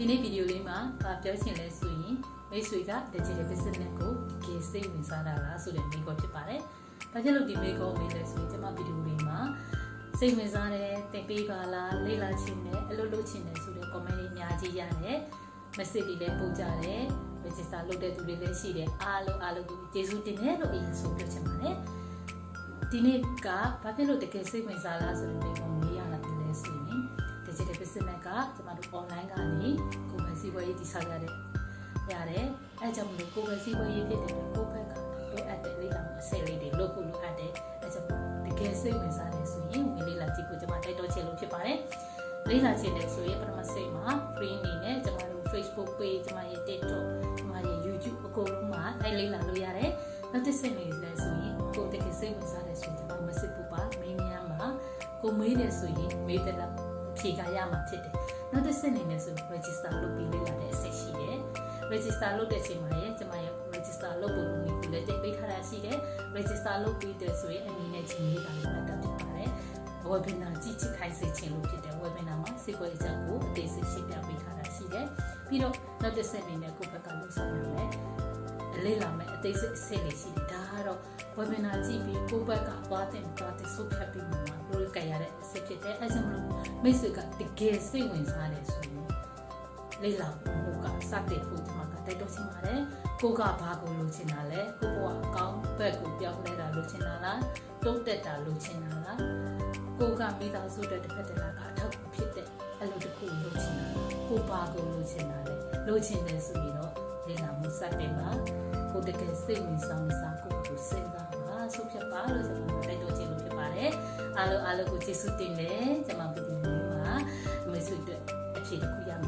ဒီနေ့ဗီဒီယိုလေးမှာဗာပြောချင်လဲဆိုရင်မိတ်ဆွေက digital business ကိုတကယ်စိတ်ဝင်စားတာလားဆိုတဲ့မိကောဖြစ်ပါတယ်။ဘာကြောင့်လို့ဒီမိကောမေးလဲဆိုရင်ကျွန်မဗီဒီယိုလေးမှာစိတ်ဝင်စားတယ်တင်ပေးပါလားလေ့လာချင်တယ်အလုပ်လုပ်ချင်တယ်ဆိုတဲ့ comment တွေအများကြီးရတယ်။ message တွေလည်းပို့ကြတယ် register လုပ်တဲ့သူတွေလည်းရှိတယ်အားလုံးအားလုံးကိုကျေးဇူးတင်တယ်လို့အရင်ဆုံးပြောချင်ပါတယ်။ဒီနေ့ကဘာဖြစ်လို့တကယ်စိတ်ဝင်စားလားဆိုတဲ့မိကော တို့ online ကနေကိုယ်ပိုင်စီးပွားရေးတည်ဆောက်ရတယ်ရတယ်အဲကြောင့်မလို့ကိုယ်ပိုင်စီးပွားရေးဖြစ်တဲ့အတွက်ကိုယ့်ဘက်ကလိုအပ်တဲ့လေ့လာမှုအစိတ်လေးတွေလုပ်ဖို့လိုအပ်တယ်အဲကြောင့်တကယ်စိတ်ဝင်စားတယ်ဆိုရင်ဝင်လေ့လာကြည့်ဖို့ကျမတိုက်တော်ချင်လို့ဖြစ်ပါတယ်လေ့လာချင်တယ်ဆိုရင်ပထမစိတ်မှာ free အနေနဲ့ကျမတို့ Facebook page ကျမရဲ့ TikTok ကျမရဲ့ YouTube အကုန်လုံးမှာအဲလေ့လာလို့ရတယ်နောက်တစ်စိတ်လေးလည်းဆိုရင်ကိုယ်တကယ်စိတ်ဝင်စားတယ်ဆိုရင်ကျမ message ပို့ပါမင်းများမှာကိုမေးတယ်ဆိုရင်မေးတယ်လားဖြေကရမှာဖြစ်တယ်။ နောက်တစ်ဆင့်အနေနဲ့ဆို register လုပ်ပြီးလေ့လာတဲ့အဆက်ရှိတယ်။ register လုပ်တဲ့အချိန်မှာရဲ့ကျွန်မရဲ့ register လုပ်ဖို့လုပ်ပြီးလည်းတင်ပေးထားတာရှိတယ်။ register လုပ်ပြီးတဲ့ဆိုရင်အနေနဲ့ချိန်လေးတာလည်းအတက်ဖြစ်ပါတယ်။ webinar ကြည့်ချခိုင်းစေခြင်းလို့ဖြစ်တယ် webinar မှာစေပွဲအကြောင်းကိုအသေးစိတ်ရှင်းပြပေးထားတာရှိတယ်။ပြီးတော့နောက်တစ်ဆင့်အနေနဲ့ကိုယ့်ဘက်ကလုပ်ဆောင်ရမယ်။လေ့လာမယ်အသေးစိတ်အဆင့်လေးရှိတယ်ဒါကတော့ webinar ကြည့်ပြီးကိုယ့်ဘက်ကသွားတဲ့သွားတဲ့ဆုတ်ဖြတ်ပြီးမှလို့ကြရတဲ့အစစ်ဖြစ်တယ်အဲကြောင့်မလို့ မိတ်ဆွေကတကယ်စိတ်ဝင်စားတယ်ဆိုရင်လေ့လာဖို့ကစတဲ့ဖို့ဒီမှာကတိုက်တော့ချင်ပါတယ်ကိုကဘာကိုလိုချင်တာလဲကိုဘဝအကောင်းဘက်ကိုပြောင်းလဲတာလိုချင်တာလားတုံးတက်တာလိုချင်တာလားကိုကမိသားစုတဲ့တစ်ဖက်တည်းကအထောက်ဖြစ်တဲ့အလုပ်တစ်ခုလိုချင်တာကိုဘာကိုလိုချင်တာလဲလိုချင်တယ်ဆိုရင်တော့လေ့လာမှုစတဲ့ပါကိုတကယ်စိတ်ဝင်စားမစားကိုကိုစဉ်းစားပါဆုတ်ဖြတ်ပါလို့ကျွန်တော် အားလုံးအားလုံးကိုကျေးဇူးတင်တယ်ကျွန်မဗီဒီယိုလေးမှာမိတ်ဆွေတို့အဖြေတစ်ခုရမှာ